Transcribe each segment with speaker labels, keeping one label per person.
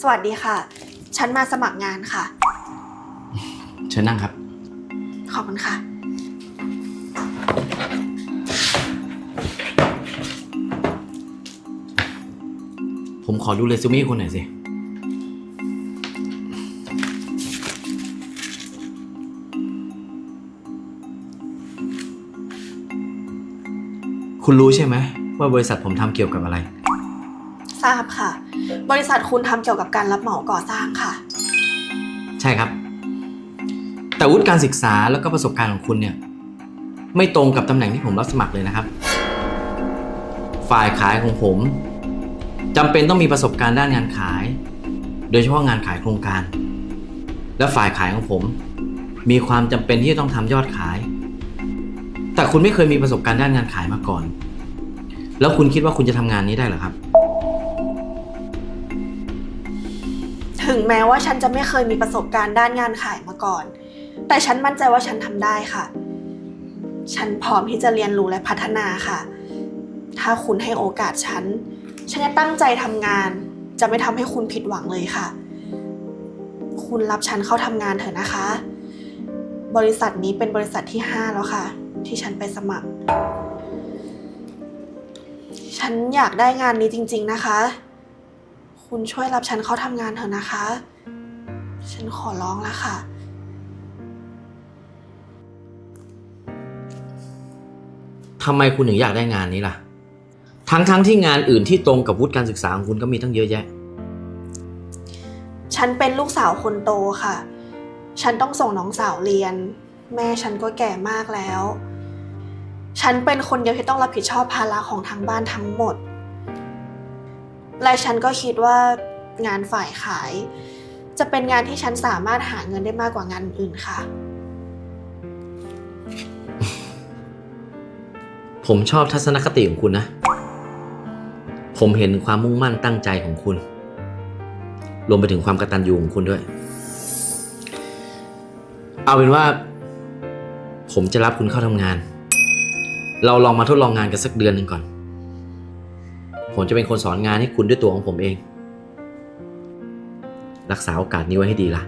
Speaker 1: สวัสดีค่ะ ฉันมาสมัครงานค่ะ
Speaker 2: เชิญนั่งครับ
Speaker 1: ขอบคุณค่ะ
Speaker 2: ผมขอดูเรซูเม่คุณหน่อยสิ คุณรู้ใช่ไหมว่าบริษัทผมทำเกี่ยวกับอะไร
Speaker 1: ทราบค่ะ บริษัทคุณทำเกี่ยวกับการรับเหมาก่อสร้างค่ะ
Speaker 2: ใช่ครับ แต่วุฒิการศึกษาแล้วก็ประสบการณ์ของคุณเนี่ย ไม่ตรงกับตำแหน่งที่ผมรับสมัครเลยนะครับ ฝ่ายขายของผมจำเป็นต้องมีประสบการณ์ด้านงานขาย โดยเฉพาะงานขายโครงการ และฝ่ายขายของผม มีความจำเป็นที่จะต้องทำยอดขาย แต่คุณไม่เคยมีประสบการณ์ด้านงานขายมาก่อน แล้วคุณคิดว่าคุณจะทำงานนี้ได้เหรอครับ
Speaker 1: ถึงแม้ว่าฉันจะไม่เคยมีประสบการณ์ด้านงานขายมาก่อน แต่ฉันมั่นใจว่าฉันทำได้ค่ะ ฉันพร้อมที่จะเรียนรู้และพัฒนาค่ะ ถ้าคุณให้โอกาสฉัน ฉันจะตั้งใจทำงาน จะไม่ทำให้คุณผิดหวังเลยค่ะ คุณรับฉันเข้าทำงานเถอะนะคะ บริษัทนี้เป็นบริษัทที่ห้าแล้วค่ะ ที่ฉันไปสมัคร ฉันอยากได้งานนี้จริง ๆ นะคะ คุณช่วยรับฉันเข้าทำงานเถอะนะคะ ฉันขอร้องแล้วค่ะ
Speaker 2: ทำไมคุณถึงอยากได้งานนี้ล่ะ ทั้งๆทที่งานอื่นที่ตรงกับวุฒิการศึกษาของคุณก็มีตั้งเยอะแยะ
Speaker 1: ฉันเป็นลูกสาวคนโตค่ะ ฉันต้องส่งน้องสาวเรียน แม่ฉันก็แก่มากแล้ว ฉันเป็นคนเดียวที่ต้องรับผิดชอบภาระของทางบ้านทั้งหมด และฉันก็คิดว่างานฝ่ายขาย จะเป็นงานที่ฉันสามารถหาเงินได้มากกว่างานอื่นค่ะ
Speaker 2: ผมชอบทัศนคติของคุณนะ ผมเห็นความมุ่งมั่นตั้งใจของคุณ รวมไปถึงความกระตัญญูของคุณด้วย เอาเป็นว่า ผมจะรับคุณเข้าทำงาน เราลองมาทดลองงานกันสักเดือนหนึ่งก่อน ผมจะเป็นคนสอนงานให้คุณด้วยตัวของผมเอง รักษาโอกาสนี้ไว้ให้ดีล่ะ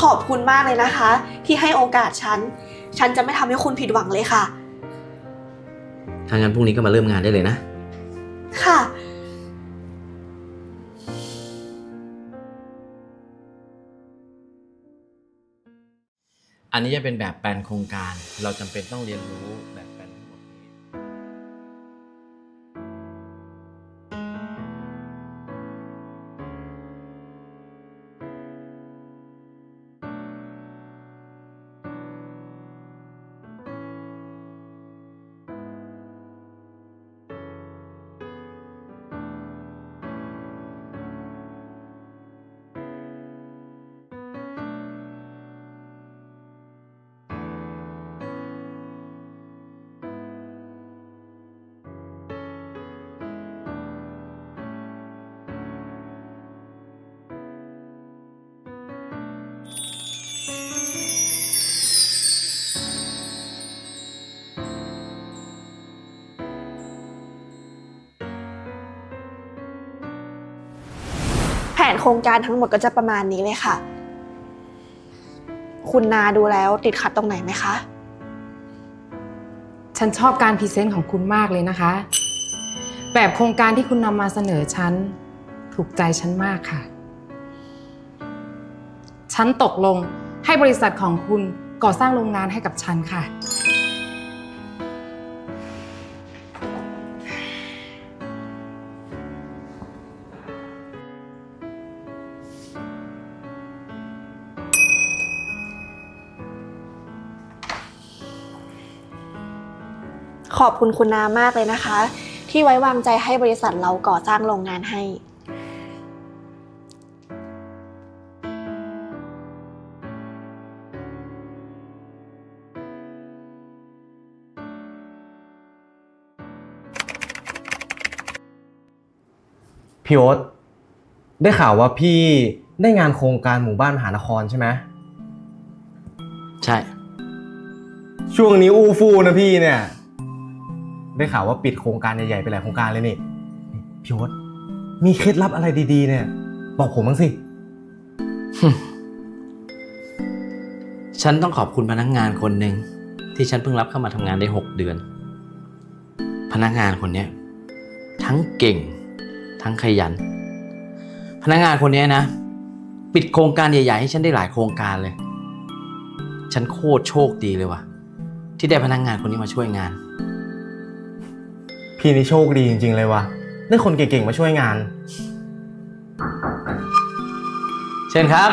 Speaker 1: ขอบคุณมากเลยนะคะ ที่ให้โอกาสฉัน ฉันจะไม่ทำให้คุณผิดหวังเลยค่ะ
Speaker 2: ถ้างั้นพรุ่งนี้ก็มาเริ่มงานได้เลยนะ
Speaker 1: ค่ะ
Speaker 2: อันนี้จะเป็นแบบแปลนโครงการ เราจำเป็นต้องเรียนรู้แบบ น
Speaker 1: โครงการทั้งหมดก็จะประมาณนี้เลยค่ะ คุณนาดูแล้วติดขัดตรงไหนไหมคะ
Speaker 3: ฉันชอบการพรีเซนต์ของคุณมากเลยนะคะ แบบโครงการที่คุณนำมาเสนอฉัน ถูกใจฉันมากค่ะ ฉันตกลงให้บริษัทของคุณก่อสร้างโรงงานให้กับฉันค่ะ
Speaker 1: ขอบคุณคุณนามากเลยนะคะ ที่ไว้วางใจให้บริษัทเราก่อสร้างโรงงานให้
Speaker 4: พี่โอ๊ตได้ข่าวว่าพี่ได้งานโครงการหมู่บ้านมหานครใช่ไหม
Speaker 2: ใช่
Speaker 4: ช่วงนี้อู้ฟู่นะพี่เนี่ย ได้ข่าวว่าปิดโครงการใหญ่ๆไปหลายโครงการเลยนี่พี่โอ๊ตมีเคล็ดลับอะไรดีๆ เนี่ย บอกผมบ้างสิ
Speaker 2: ฉันต้องขอบคุณพนักงานคนหนึ่งที่ฉันเพิ่งรับเข้ามาทำงานได้ 6 เดือน พนักงานคนเนี้ยทั้งเก่ง ทั้งขยัน พนักงานคนเนี้ยนะ ปิดโครงการใหญ่ๆ ให้ฉันได้หลายโครงการเลย ฉันโคตรโชคดีเลยว่ะ ที่ได้พนักงานคนนี้มาช่วยงาน
Speaker 4: พี่นี่โชคดีจริง ๆ เลยว่ะ ได้คนเก่งๆ มาช่วยงาน
Speaker 2: เชิญครับ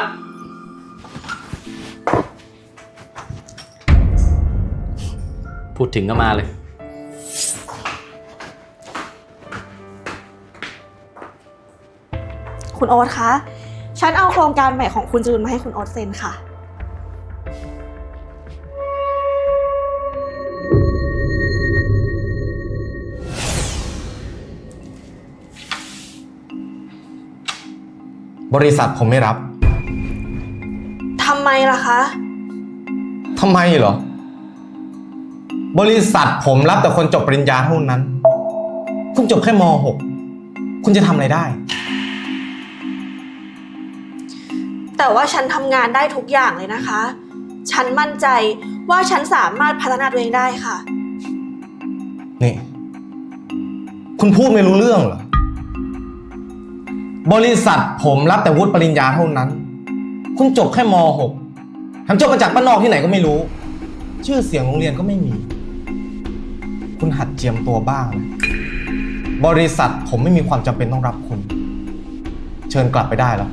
Speaker 2: พูดถึงก็มาเลย
Speaker 1: คุณโอ๊ตคะ ฉันเอาโครงการใหม่ของคุณจูนมาให้คุณโอ๊ตเซ็นค่ะ
Speaker 4: บริษัทผมไม่รับ
Speaker 1: ทำไมล่ะคะ
Speaker 4: ทำไมเหรอ บริษัทผมรับแต่คนจบปริญญาเท่านั้น คุณจบแค่ม .6 คุณจะทำอะไรได้
Speaker 1: แต่ว่าฉันทำงานได้ทุกอย่างเลยนะคะ ฉันมั่นใจว่าฉันสามารถพัฒนาตัวเองได้ค่ะ
Speaker 4: นี่ คุณพูดไม่รู้เรื่องเหรอ บริษัทผมรับแต่วุฒิปริญญาเท่านั้น คุณจบแค่ม .6 ทำจบมาจากบ้านนอกที่ไหนก็ไม่รู้ ชื่อเสียงโรงเรียนก็ไม่มี คุณหัดเจียมตัวบ้างนะบริษัทผมไม่มีความจำเป็นต้องรับคุณ เชิญกลับไปได้แล้ว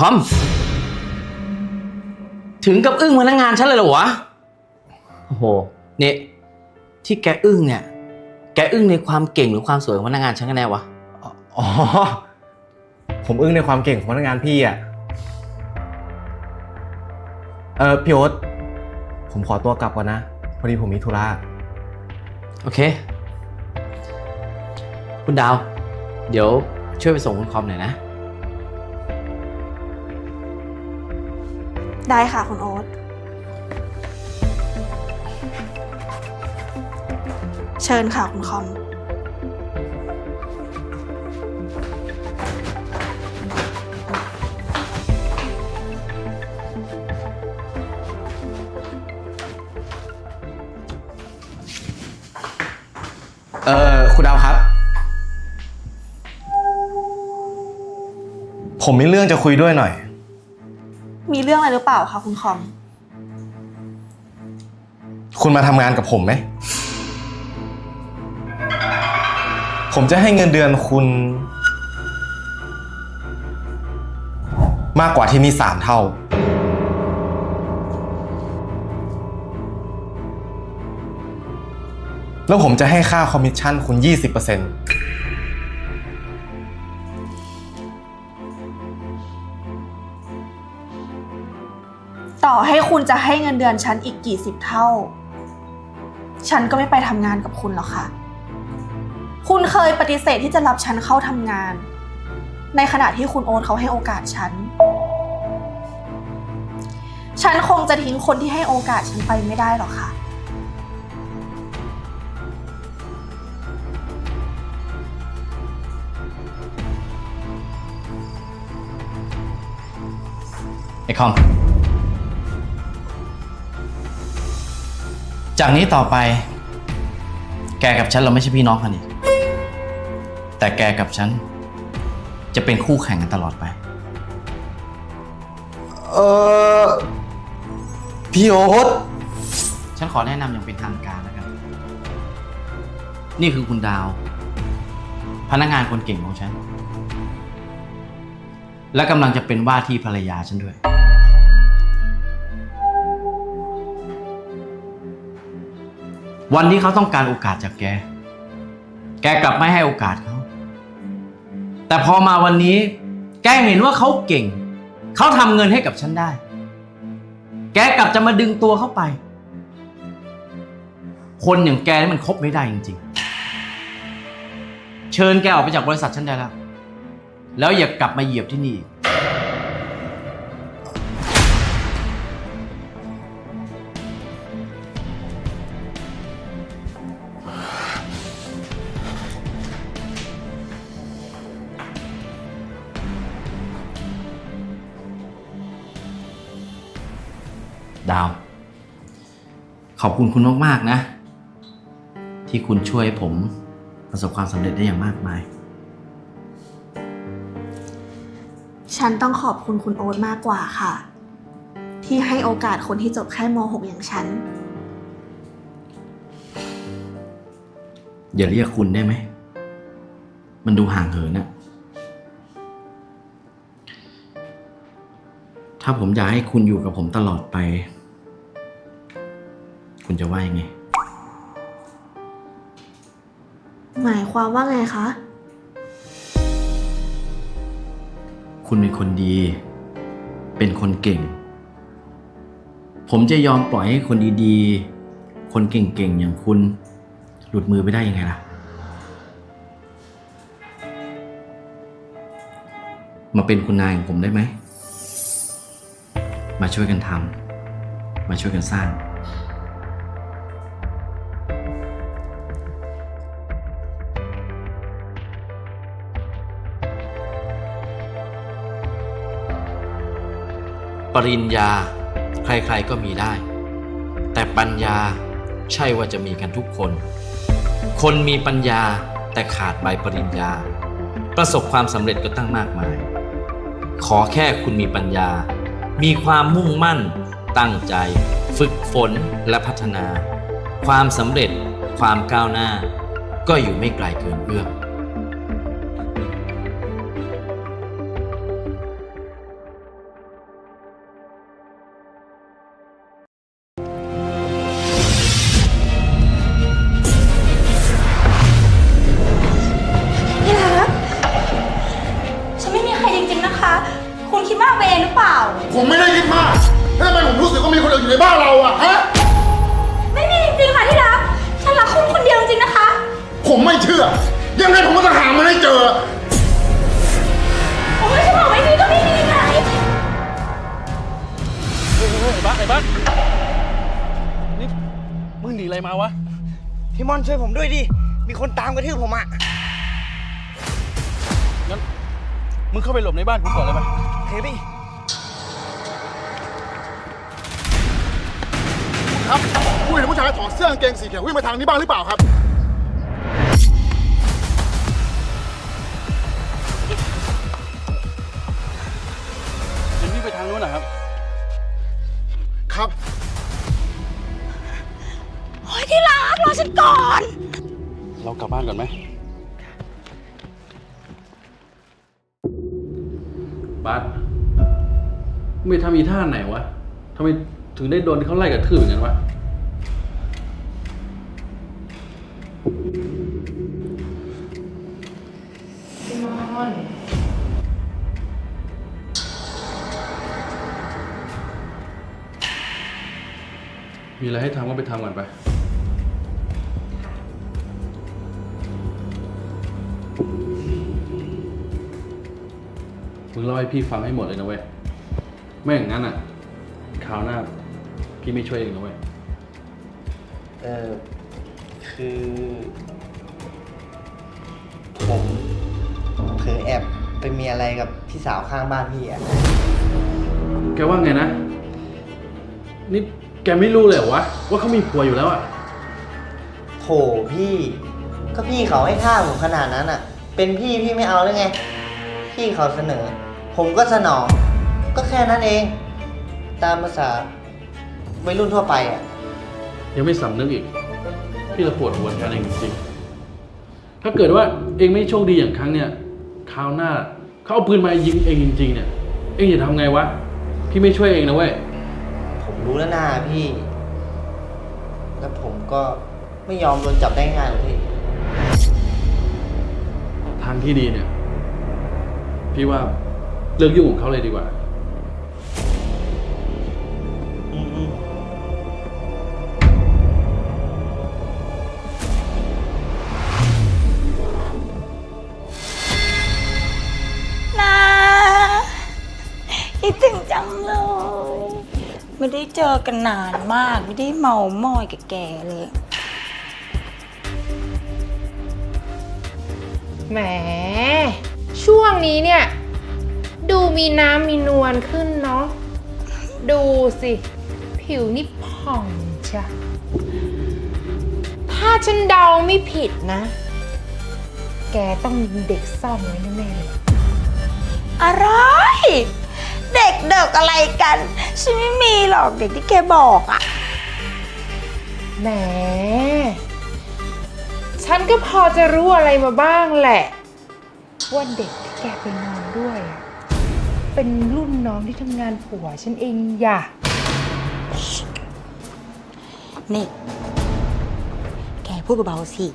Speaker 2: คอม ถึงกับอึ้งพนักงานฉันเลยเหรอวะ โอ้โห เนี่ย ที่แกอึ้งเนี่ย แกอึ้งในความเก่งหรือความสวยของพนักงานฉันกันแน่วะ
Speaker 4: อ๋อ ผมอึ้งในความเก่งของพนักงานพี่อะ เออพี่โอ๊ตผมขอตัวกลับก่อนนะ พอดีผมมีธุระ
Speaker 2: โอเค คุณดาว เดี๋ยวช่วยไปส่งคุณคอมหน่อยนะ
Speaker 1: ได้ค่ะคุณโอ๊ต เชิญค่ะคุณคอม
Speaker 4: เออคุณดาวครับ ผมมีเรื่องจะคุยด้วยหน่อย
Speaker 1: มีเรื่องอะไรหรือเปล่าคะคุณคอม
Speaker 4: คุณมาทำงานกับผมไหม ผมจะให้เงินเดือนคุณ มากกว่าที่นี่สามเท่า แล้วผมจะให้ค่าคอมมิชชั่นคุณ 20%
Speaker 1: ต่อให้คุณจะให้เงินเดือนฉันอีกกี่สิบเท่า ฉันก็ไม่ไปทำงานกับคุณหรอกค่ะ คุณเคยปฏิเสธที่จะรับฉันเข้าทำงาน ในขณะที่คุณโอ๊ตเขาให้โอกาสฉัน ฉันคงจะทิ้งคนที่ให้โอกาสฉันไปไม่ได้หรอกค่ะ
Speaker 2: ไอ้คอม จากนี้ต่อไป แกกับฉันเราไม่ใช่พี่น้องกันอีก แต่แกกับฉัน จะเป็นคู่แข่งกันตลอดไป
Speaker 4: เออพี่โอ๊ต
Speaker 2: ฉันขอแนะนำอย่างเป็นทางการแล้วกัน นี่คือคุณดาว พนักงานคนเก่งของฉัน และกำลังจะเป็นว่าที่ภรรยาฉันด้วย วันนี้เขาต้องการโอกาสจากแก แกกลับไม่ให้โอกาสเขา แต่พอมาวันนี้ แกเห็นว่าเขาเก่ง เขาทำเงินให้กับฉันได้ แกกลับจะมาดึงตัวเข้าไป คนอย่างแกนี่มันคบไม่ได้จริงๆ เชิญแกออกไปจากบริษัทฉันได้แล้ว แล้วอย่ากลับมาเหยียบที่นี่อีก ขอบคุณคุณมากๆนะ ที่คุณช่วยให้ผมประสบความสำเร็จได้อย่างมากมาย
Speaker 1: ฉันต้องขอบคุณคุณโอ๊ตมากกว่าค่ะ ที่ให้โอกาสคนที่จบแค่ม .6 อย่างฉัน
Speaker 2: อย่าเรียกคุณได้ไหม มันดูห่างเหินอะถ้าผมอยากให้คุณอยู่กับผมตลอดไป คุณจะว่ายังไง
Speaker 1: หมายความว่าไงคะ
Speaker 2: คุณเป็นคนดี เป็นคนเก่ง ผมจะยอมปล่อยให้คนดีๆ คนเก่งๆ อย่างคุณ หลุดมือไปได้ยังไงล่ะ มาเป็นคุณนายของผมได้ไหม มาช่วยกันทำ มาช่วยกันสร้าง ปริญญา ใครๆก็มีได้ แต่ปัญญาใช่ว่าจะมีกันทุกคน คนมีปัญญาแต่ขาดใบปริญญา ประสบความสำเร็จก็ตั้งมากมาย ขอแค่คุณมีปัญญา มีความมุ่งมั่น ตั้งใจ ฝึกฝนและพัฒนา ความสำเร็จ ความก้าวหน้า ก็อยู่ไม่ไกลเกินเอื้อม
Speaker 5: ยั
Speaker 6: ง
Speaker 5: ไงผมก็จะหามันให้เจอ
Speaker 6: โอ้ยฉันบอกไม่มีก็ไม่มีไง
Speaker 7: บ้านไอ้บ้านนี่มึงหนีอะไรมาวะ
Speaker 8: พี่มอนช่วยผมด้วยดิ มีคนตามกระทืบผมอะ
Speaker 7: งั้น มึงเข้าไปหลบในบ้านกูก่อนเลยปะ
Speaker 8: เฮ้ยพี่
Speaker 5: ครับผู้เห็นผู้ชายถอดเสื้อกางเกงสีเขียววิ่งมาทางนี้บ้างหรือเปล่าครับ
Speaker 7: วพี่ไปทางนู้นนะครับ
Speaker 5: ครับ
Speaker 6: โอ้ยที่รักรอฉันก่อน
Speaker 7: เรากลับบ้านก่อนไหม บัสไม่ทำอีท่าไหนวะทำไมถึงได้โดนเขาไล่กระทืบอย่างนั้นวะ มีอะไรให้ทำก็ไปทำก่อนไป มึงเล่าให้พี่ฟังให้หมดเลยนะเว้ย ไม่อย่างนั้นอะ คราวหน้า พี่ไม่ช่วยเองนะเว้ย
Speaker 8: เออคือ ผมเผลอแอบไปมีอะไรกับพี่สาวข้างบ้านพี่อะ
Speaker 7: แกว่าไงนะ นี่ แกไม่รู้เลยเหรอวะว่าเขามีผัวอยู่แล้วอะ
Speaker 8: โถพี่ ก็พี่เขาให้ท่าผมขนาดนั้นอะ เป็นพี่พี่ไม่เอาหรือไง พี่เขาเสนอ ผมก็สนอง ก็แค่นั้นเอง ตามภาษาวัยรุ่นทั่วไปอะ
Speaker 7: ยังไม่สำนึกอีก พี่ละปวดหัวแทนเองจริงๆถ้าเกิดว่าเองไม่โชคดีอย่างครั้งเนี่ยคราวหน้าเขาเอาปืนมายิงเองจริง ๆ เนี่ย เองจะทำไงวะ พี่ไม่ช่วยเองนะเว้ย
Speaker 8: ผม รู้แล้วนาพี่ แล้วผมก็ไม่ยอมโดนจับได้ง่ายหรอกพี่ ทา
Speaker 7: งที่ดีเนี่ย พี่ว่าเลิกยุ่งของเขาเลยดีกว่า
Speaker 6: เจอกันนานมาก ไม่ได้เมามอยกับแกเลย
Speaker 3: แหม ช่วงนี้เนี่ย ดูมีน้ำมีนวลขึ้นเนาะ ดูสิ ผิวนี่ผ่องจ้ะ ถ้าฉันเดาไม่ผิดนะ แกต้องมีเด็กซ่อนไว้แน่ๆเลย
Speaker 6: อะไร เด็กเด็กอะไรกัน ฉันไม่มีหรอกเด็กที่แกบอกอะ
Speaker 3: แหม ฉันก็พอจะรู้อะไรมาบ้างแหละ ว่าเด็กที่แกไปนอนด้วยอะเป็นรุ่นน้องที่ทำงานผัวฉันเองอย่า
Speaker 6: นี่ แกพูดเบาๆสิ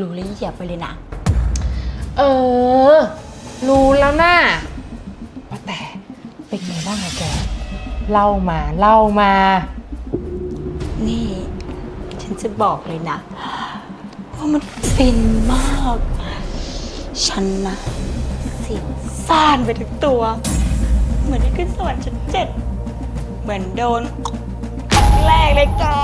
Speaker 6: รู้แล้วอย่าไปเลยนะ
Speaker 3: เออ รู้แล้วนะ่าว่าแต่ เป็นไงบ้างอะแก เล่ามาเล่ามา
Speaker 6: นี่ ฉันจะบอกเลยนะ ว่ามันฟินมาก ฉันนะเสียงซ่านไปทั้งตัว เหมือนได้ขึ้นสวรรค์ชั้นเจ็ดเหมือนโดนครั้งแรกเลยจ้า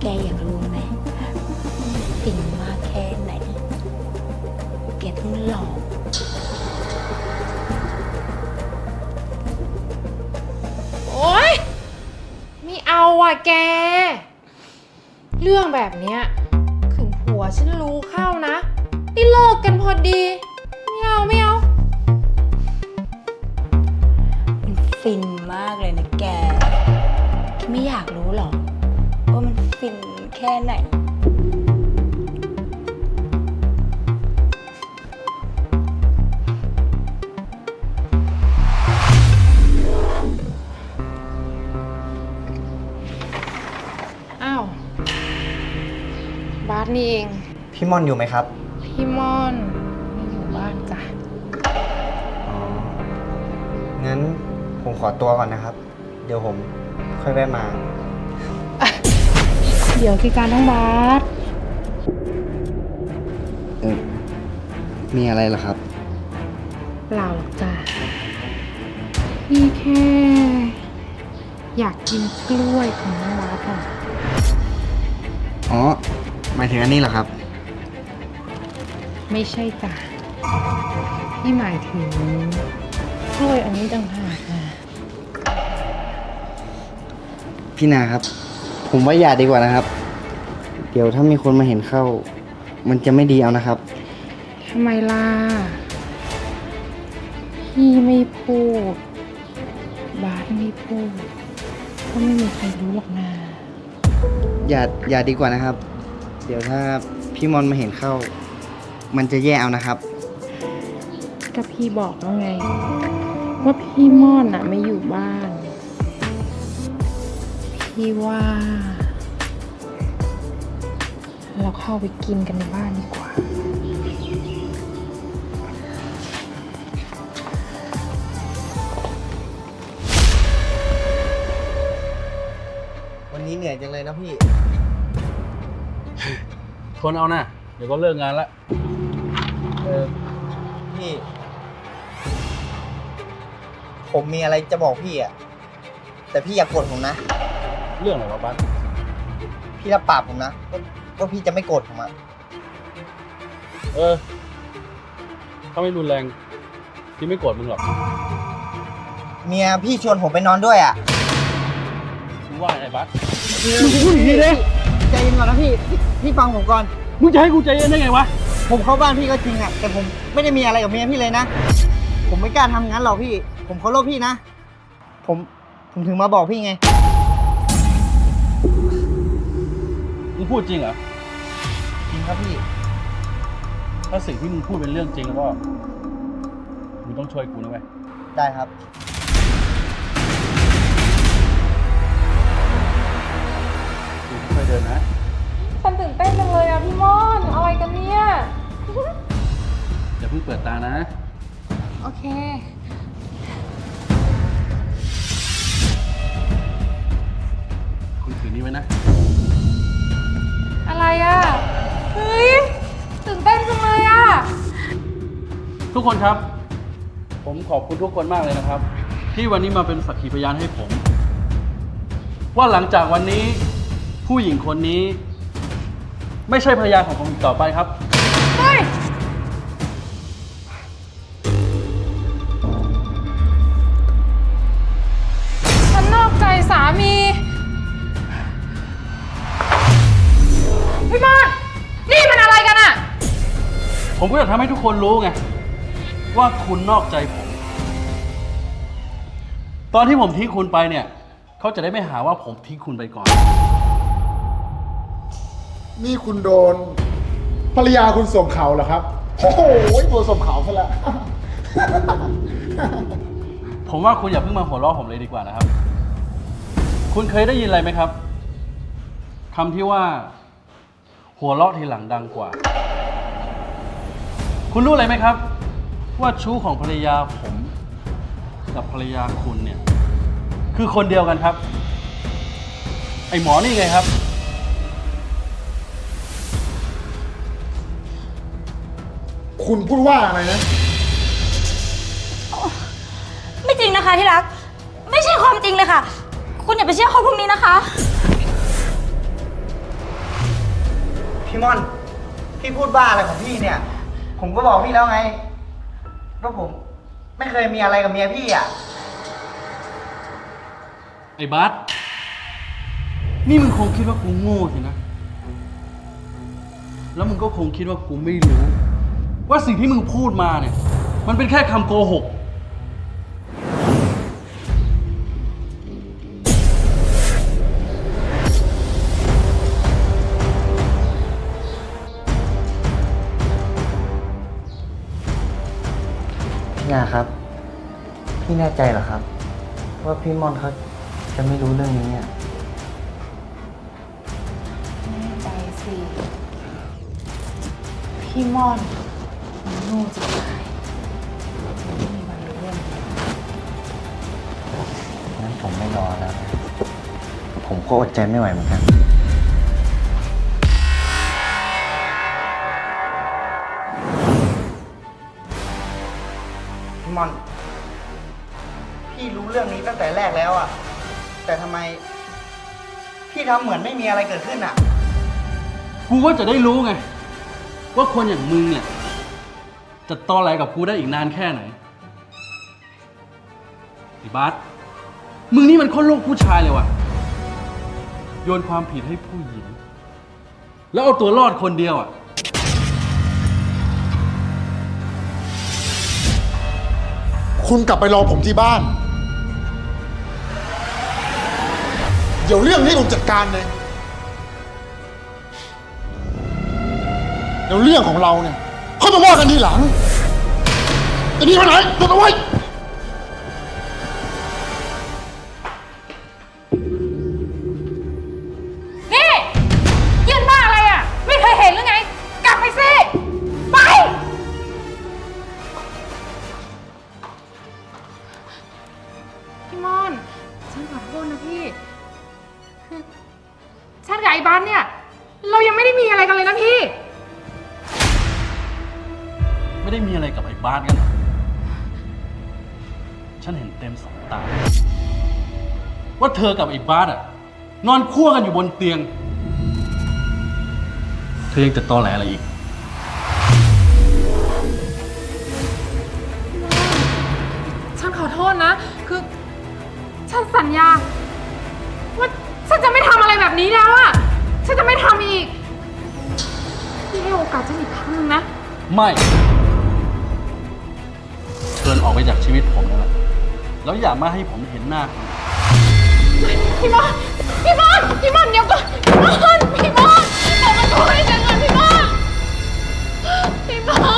Speaker 6: แกอยากรู้ไหมฟินมากแค่ไหน แกต้องลอง
Speaker 3: โอ๊ยไม่เอาอะแก เรื่องแบบเนี้ยขึงผัวฉันรู้เข้านะ นี่เลิกกันพอดี ไม่เอาไม่เอา
Speaker 6: มันฟินมากเลยนะแก ไม่อยากรู้หรอกว่ามันฟินแค่ไหน
Speaker 3: นี่เอง
Speaker 8: พี่ม่อนอยู่ไหมครับ
Speaker 3: พี่ม่อนไม่อยู่บ้านจ้ะ
Speaker 8: อ๋อ งั้นผมขอตัวก่อนนะครับ เดี๋ยวผมค่อยแวะมา
Speaker 3: เดี๋ยวคือการทั้งบาส
Speaker 8: เออมีอะไรเหรอครับ
Speaker 3: เปล่าหรอกจ้ะพี่แค่ อยากกินกล้วยของน้องบาสอะ
Speaker 8: อ๋อ หมายถึงอันนี้เหรอครับ
Speaker 3: ไม่ใช่จ้ะพี่หมายถึงกล้วยอันนี้ต่างหากนะ
Speaker 8: พี่นาครับ ผมว่าอย่าดีกว่านะครับ เดี๋ยวถ้ามีคนมาเห็นเข้า มันจะไม่ดีเอานะครับ
Speaker 3: ทำไมล่ะพี่ไม่พูด บาสไม่พูด ก็ไม่มีใครรู้หรอกนะ
Speaker 8: อย่าอย่าดีกว่านะครับ เดี๋ยวถ้าพี่มอนมาเห็นเข้า มันจะแย่เอานะครับ
Speaker 3: ก็พี่บอกแล้วไง ว่าพี่ม่อนอะไม่อยู่บ้าน พี่ว่า เราเข้าไปกินกันในบ้านดีกว่า
Speaker 8: วันนี้เหนื่อยจังเลยนะพี่
Speaker 7: ทนเอานะเดี๋ยวก็เลิกงานละ
Speaker 8: เออพี่ ผมมีอะไรจะบอกพี่อะแต่พี่อย่ากโกรธผมนะ
Speaker 7: เรื่องอะไรวะบัส
Speaker 8: พี่รับปากผมนะว่าว่าพี่จะไม่โกรธผมอะ
Speaker 7: เออ ถ้าไม่รุนแรงพี่ไม่โกรธมึงหรอก
Speaker 8: เมียพี่ชวนผมไปนอนด้วยอะ
Speaker 7: มึงว่าไงบัส
Speaker 8: พี่เลย ใจเย็นก่อนนะพี่พี่พี่ฟังผมก่อน
Speaker 7: มึงจะให้กูใจเย็นได้ไงวะ
Speaker 8: ผมเข้าบ้านพี่ก็จริงอะแต่ผมไม่ได้มีอะไรกับเมียพี่เลยนะ ผมไม่กล้าทำงั้นหรอกพี่ ผมเคารพพี่นะ ผมผมถึงมาบอกพี่ไง
Speaker 7: มึงพูดจริงเหรอ
Speaker 8: จริงครับพี่
Speaker 7: ถ้าสิ่งที่มึงพูดเป็นเรื่องจริงแล้วก็มึงต้องช่วยกูนะเว้ย
Speaker 8: ได้ครับ
Speaker 7: เดินนะ
Speaker 3: ฉันตื่นเต้นจังเลยอะพี่ม่อนอะไรกันเนี่ย
Speaker 7: อย่าเพิ่งเปิดตานะ
Speaker 3: โอเค
Speaker 7: คุณถือนี้ไว้นะ
Speaker 3: อะไรอะเฮ้ยตื่นเต้นจังเลยอะ
Speaker 7: ทุกคนครับ ผมขอบคุณทุกคนมากเลยนะครับ ที่วันนี้มาเป็นสักขีพยานให้ผม ว่าหลังจากวันนี้ ผู้หญิงคนนี้ ไม่ใช่ภรรยาของผมอีกต่อไปครับ
Speaker 3: เฮ้ย ฉันนอกใจสามี พี่ม่อนนี่มันอะไรกันอะ
Speaker 7: ผมก็จะทำให้ทุกคนรู้ไง ว่าคุณนอกใจผม ตอนที่ผมทิ้งคุณไปเนี่ย เขาจะได้ไม่หาว่าผมทิ้งคุณไปก่อน
Speaker 5: นี่คุณโดน ภรรยาคุณส่งเขาเหรอครับ โอ้โหโดนส่งเขาซะแล้ว
Speaker 7: ผมว่าคุณอย่าเพิ่งมาหัวเราะผมเลยดีกว่านะครับ คุณเคยได้ยินอะไรไหมครับคำที่ว่า หัวเราะทีหลังดังกว่า คุณรู้อะไรไหมครับ ว่าชู้ของภรรยาผมกับภรรยาคุณเนี่ย คือคนเดียวกันครับ ไอหมอนี่ไงครับ
Speaker 5: คุณพูดว่าอะไรนะ
Speaker 6: ไม่จริงนะคะที่รัก ไม่ใช่ความจริงเลยค่ะ คุณอย่าไปเชื่อคนพวกนี้นะคะ
Speaker 8: พี่ม่อน พี่พูดบ้าอะไรของพี่เนี่ย ผมก็บอกพี่แล้วไงว่าผม ไม่เคยมีอะไรกับเมียพี่อะ
Speaker 7: ไอ้บัสนี่มึงคงคิดว่ากูโง่สินะ แล้วมึงก็คงคิดว่ากูไม่รู้ ว่าสิ่งที่มึงพูดมาเนี่ย มันเป็นแค่คำโกหก
Speaker 8: พี่นาครับ พี่แน่ใจเหรอครับ ว่าพี่ม่อนเขาจะไม่รู้เรื่องนี้เนี่ย
Speaker 6: แน่ใจสิ พี่ม่อนมัน โง่จะตายไม่มีวันรู้เรื่องนี้
Speaker 8: งั้นผมไม่รอแล้ว ผมก็อดใจไม่ไหวเหมือนกัน พี่มอน พี่รู้เรื่องนี้ตั้งแต่แรกแล้วอะแต่ทำไม พี่ทำเหมือนไม่มีอะไรเกิดขึ้นอะ
Speaker 7: กูก็จะได้รู้ไง ว่าคนอย่างมึงเนี่ย จะตอแหลกับกูได้อีกนานแค่ไหนไอ้บัสมึงนี่มันโคนโลกผู้ชายเลยว่ะ โยนความผิดให้ผู้หญิง แล้วเอาตัวรอดคนเดียวอะ
Speaker 5: คุณกลับไปรอผมที่บ้าน เดี๋ยวเรื่องนี้ผมจัดการเองเดี๋ยวเรื่องของเราเนี่ย ค่อยมาว่ากันทีหลังแต่นี่ไปไหนหยุดเอาไว้
Speaker 7: ว่าเธอกับไอ้บาสอะนอนคู่กันอยู่บนเตียง เธอยังจะตอแหลอะไรอีก
Speaker 3: ฉันขอโทษนะ คือ ฉันสัญญา ว่าฉันจะไม่ทำอะไรแบบนี้แล้วอะฉันจะไม่ทำอีก พี่ให้โอกาสฉันอีกครั้งหนึงนะ
Speaker 7: ไม่ เชิญออกไปจากชีวิตผมแล้วล่ะแล้วอย่ามาให้ผมเห็นหน้าคุณ
Speaker 3: พี่บอลพี่บอลพี่บอลเดี๋ยวก่อนพี่บอลพี่บอลเปิดประตูให้ฉันก่อนพี่บอลพี่บอล